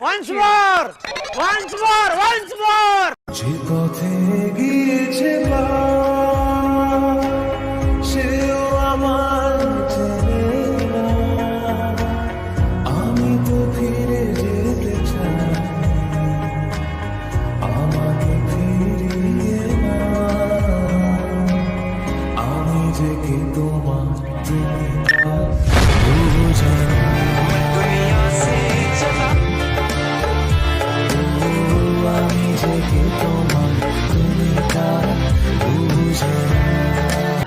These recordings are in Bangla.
Once more once more once more যে পথে গিয়েছে পা,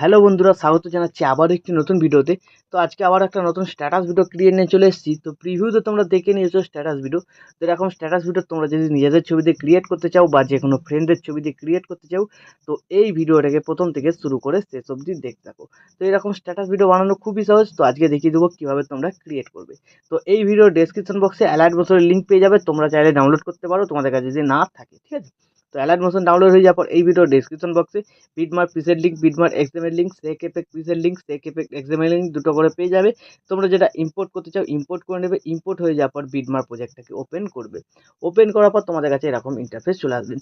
হ্যালো বন্ধুরা, স্বাগত জানাচ্ছি আবার একটি নতুন ভিডিওতে। তো আজকে আবার একটা নতুন স্ট্যাটাস ভিডিও ক্রিয়েট নিয়ে চলে এসেছি। তো প্রিভিউতে তোমরা দেখে নিয়েছো স্ট্যাটাস ভিডিও তো এরকম স্ট্যাটাস ভিডিও তোমরা যদি নিজেদের ছবি দিয়ে ক্রিয়েট করতে চাও বা যে কোনো ফ্রেন্ডের ছবি দিয়ে ক্রিয়েট করতে চাও, তো এই ভিডিওটাকে প্রথম থেকে শুরু করে শেষ অবধি দেখতে থাকো। তো এরকম স্ট্যাটাস ভিডিও বানানো খুবই সহজ। তো আজকে দেখিয়ে দেবো কীভাবে তোমরা ক্রিয়েট করবে। তো এই ভিডিওর ডেসক্রিপশন বক্সে অ্যালার্ট মোশনের লিঙ্ক পেয়ে যাবে। তোমরা চাইলে ডাউনলোড করতে পারো। তোমাদের কাছে যদি না থাকে, ঠিক আছে? তো অ্যালার্ট মোশন ডাউনলোড হয়ে যাওয়ার পর এই ভিডিও ডেসক্রিপশন বক্সে বিটমার্ক পিসের লিঙ্ক বিটমার্ক এক্সএমএল লিঙ্ক সেক এফেক্ট পিসের লিঙ্ক সেক এফেক্ট এক্সামের লিঙ্ক দুটো করে পেয়ে যাবে। তোমরা যেটা ইম্পোর্ট করতে চাও ইম্পোর্ট করে নেবে। ইম্পোর্ট হয়ে যাওয়ার পর বিটমার্ক প্রজেক্টটাকে ওপেন করবে। ওপেন করার পর তোমাদের কাছে এরকম ইন্টারফেস চলে আসবে।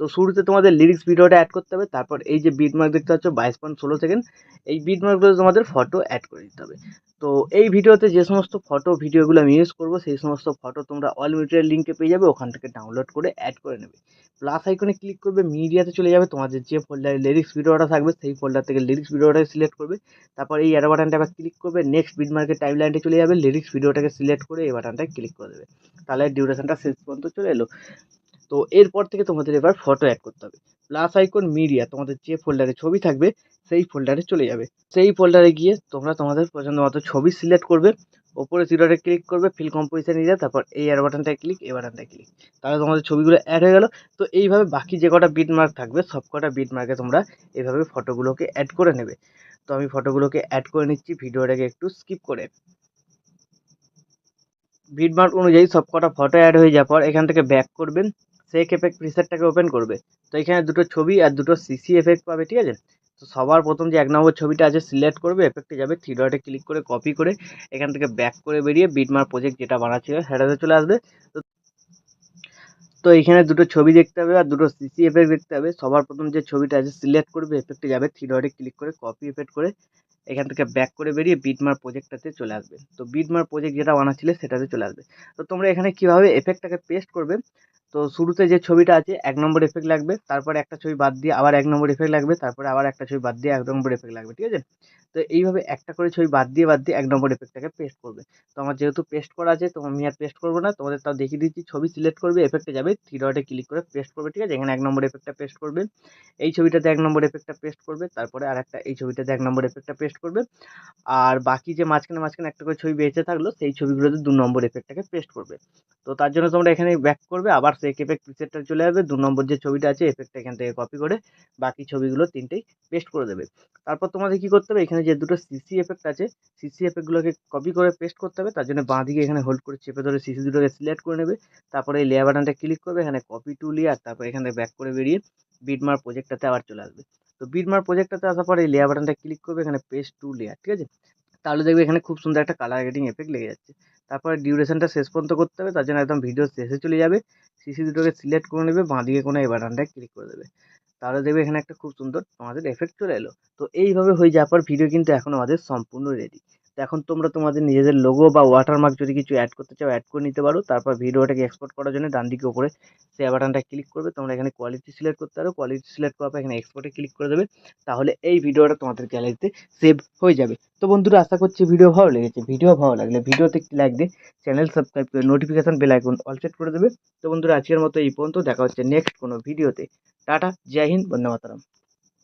তো শুরুতে তোমাদের লিরিক্স ভিডিওটা অ্যাড করতে হবে। তারপর এই যে বিটমার্ক দেখতে পাচ্ছ, বাইশ পয়েন্ট ষোলো সেকেন্ড এই বিটমার্কগুলো তোমাদের ফটো অ্যাড করে দিতে হবে। তো এই ভিডিওতে যে সমস্ত ফটো ভিডিওগুলো আমি ইউজ করব, সেই সমস্ত ফটো তোমরা অল মিডিয়ার লিঙ্কে পেয়ে যাবে। ওখান থেকে ডাউনলোড করে অ্যাড করে নেবে। প্লাস আইকনে ক্লিক করবে মিডিয়াতে চলে যাবে, তোমাদের যে ফোল্ডারে লিরিক্স ভিডিওটা থাকবে, সেই ফোল্ডার থেকে লিরিক্স ভিডিওটা সিলেক্ট করবে, তারপর এই অ্যারো বাটনটা আবার ক্লিক করবে নেক্সট বিট মার্কেট টাইম লাইনটা চলে যাবে লিরিক্স ভিডিওটাকে সিলেক্ট করে এই বাটনটায় ক্লিক করে দেবে। তাহলে ডিউরেশনটা শেষ পর্যন্ত চলে এলো। তো এরপর থেকে তোমাদের এবার ফটো অ্যাড করতে হবে। প্লাস আইকন মিডিয়া তোমাদের যে ফোল্ডারে ছবি থাকবে, সেই ফোল্ডারে চলে যাবে। সেই ফোল্ডারে গিয়ে তোমরা তোমাদের পছন্দ মতো ছবি সিলেক্ট করবে। ওপরে জিরোতে ক্লিক করবে ফিল কম্পোজিশন নিয়ে যাবে তারপর এই অ্যারো বাটনটায় ক্লিক এই বাটনটায় ক্লিক তাহলে তোমাদের ছবিগুলো অ্যাড হয়ে গেল। তো এইভাবে বাকি যে কটা বিট মার্ক থাকবে, সব কটা বিট মার্কে তোমরা এভাবে ফটোগুলোকে অ্যাড করে নেবে। তো আমি ফটোগুলোকে অ্যাড করে নিচ্ছি, ভিডিওটাকে একটু স্কিপ করে। বিট মার্ক অনুযায়ী সব কটা ফটো অ্যাড হয়ে যাওয়ার পর এখান থেকে ব্যাক করবেন সেই এফেক্ট প্রিসেটটাকে ওপেন করবে। তো এখানে দুটো ছবি আর দুটো সিসি এফেক্ট পাবে, ঠিক আছে? তো সবার প্রথম যে এক নম্বর ছবিটা আছে, সিলেক্ট করবে এফেক্টে যাবে থ্রি ডটে ক্লিক করে কপি করে, এখান থেকে ব্যাক করে বেরিয়ে বিটমার প্রজেক্ট যেটা বানাচ্ছিল সেটাতে চলে আসবে। তো তো এখানে দুটো ছবি দেখতে হবে আর দুটো সিসি এফেক্ট দেখতে হবে। সবার প্রথম যে ছবিটা আছে, সিলেক্ট করবে এফেক্টে যাবে থ্রি ডটে ক্লিক করে কপি এফেক্ট করে, এখান থেকে ব্যাক করে বেরিয়ে বিটমার প্রজেক্টটাতে চলে আসবে। তো বিটমার প্রজেক্ট যেটা বানাচ্ছিলে সেটাতে চলে আসবে। তো তোমরা এখানে কীভাবে এফেক্টটাকে পেস্ট করবে তো শুরুতে যে ছবিটা আছে, এক নম্বর এফেক্ট লাগবে, তারপর একটা ছবি বাদ দিয়ে আবার এক নম্বর এফেক্ট লাগবে, তারপরে আবার একটা ছবি বাদ দিয়ে এক নম্বর এফেক্ট লাগবে, ঠিক আছে? তো এইভাবে একটা করে ছবি বাদ দিয়ে বাদ দিয়ে এক নম্বর এফেক্টটাকে পেস্ট করবে। তো আমার যেহেতু পেস্ট করা আছে, তো আমি আর পেস্ট করব না, তোমাদের তাও দেখিয়ে দিচ্ছি, ছবি সিলেক্ট করবে এফেক্টে যাবে থ্রি ডটে ক্লিক করে পেস্ট করবে, ঠিক আছে? এখানে এক নম্বর এফেক্টটা পেস্ট করবে, এই ছবিটাতে এক নম্বর এফেক্টটা পেস্ট করবে, তারপরে আর একটা এই ছবিটাতে এক নম্বর এফেক্টটা পেস্ট করবে, আর বাকি যে মাঝখানে মাঝখানে একটা করে ছবি বেঁচে থাকল, সেই ছবিগুলোতে দু নম্বর এফেক্টটাকে পেস্ট করবে। তো তার জন্য তোমরা এখানে ব্যাক করবে, আবার সেই এফেক্ট প্রিসেটটা চলে যাবে দু নম্বর যে ছবিটা আছে এফেক্টটা এখান থেকে কপি করে বাকি ছবিগুলো তিনটেই পেস্ট করে দেবে। তারপর তোমাদের কী করতে হবে? এখানে যে দুটো সিসি এফেক্ট আছে সিসি এফেক্টগুলোকে কপি করে পেস্ট করতে হবে। তার জন্য বাঁ দিকে এখানে হোল্ড করে চেপে ধরে সিসি দুটোকে সিলেক্ট করে নেবে। তারপরে এই লেয়ার বাটনটা ক্লিক করবে, এখানে কপি টু লেয়ার তারপর এখানে ব্যাক করে বেরিয়ে বিটমার প্রজেক্টটাতে আবার চলে আসবে। তো বিটমার প্রজেক্টটাতে আসার পর এই লেয়ার বাটনটা ক্লিক করবে, এখানে পেস্ট টু লেয়ার ঠিক আছে? তাহলে দেখবে এখানে খুব সুন্দর একটা কালার গেটিং এফেক্ট লেগে যাচ্ছে। তারপরে ডিউরেশনটা শেষ পর্যন্ত করতে হবে, তার জন্য একদম ভিডিও শেষে চলে যাবে। সিসি দুটোকে সিলেক্ট করে নেবে বাঁ দিকে কোনো এই বাটনটায় ক্লিক করে দেবে। তাহলে দেখবে এখানে একটা খুব সুন্দর আমাদের এফেক্ট চলে এলো। তো এইভাবে হয়ে যাওয়ার পর ভিডিও কিন্তু এখন আমাদের সম্পূর্ণ রেডি এখন তোমরা তোমাদের নিজেদের লোগো বা ওয়াটারমার্ক যদি কিছু অ্যাড করতে চাও অ্যাড করে নিতে পারো। তারপর ভিডিওটাকে এক্সপোর্ট করার জন্য ডান দিকে উপরে শেয়ার বাটনটা ক্লিক করবে। তোমরা এখানে কোয়ালিটি সিলেক্ট করতে পারো। কোয়ালিটি সিলেক্ট করার পর এখানে এক্সপোর্টে ক্লিক করে দেবে। তাহলে এই ভিডিওটা তোমাদের গ্যালারিতে সেভ হয়ে যাবে। তো বন্ধুরা, আশা করছি ভিডিও ভালো লেগেছে। ভিডিও ভালো লাগলে ভিডিওতে একটি লাইক দিয়ে চ্যানেল সাবস্ক্রাইব করে notification bell icon all set করে দেবে। তো বন্ধুরা, আজকের মতো এই পর্যন্ত। দেখা হচ্ছে নেক্সট কোনো ভিডিওতে টাটা, জয় হিন্দ, বন্দে মাতারাম।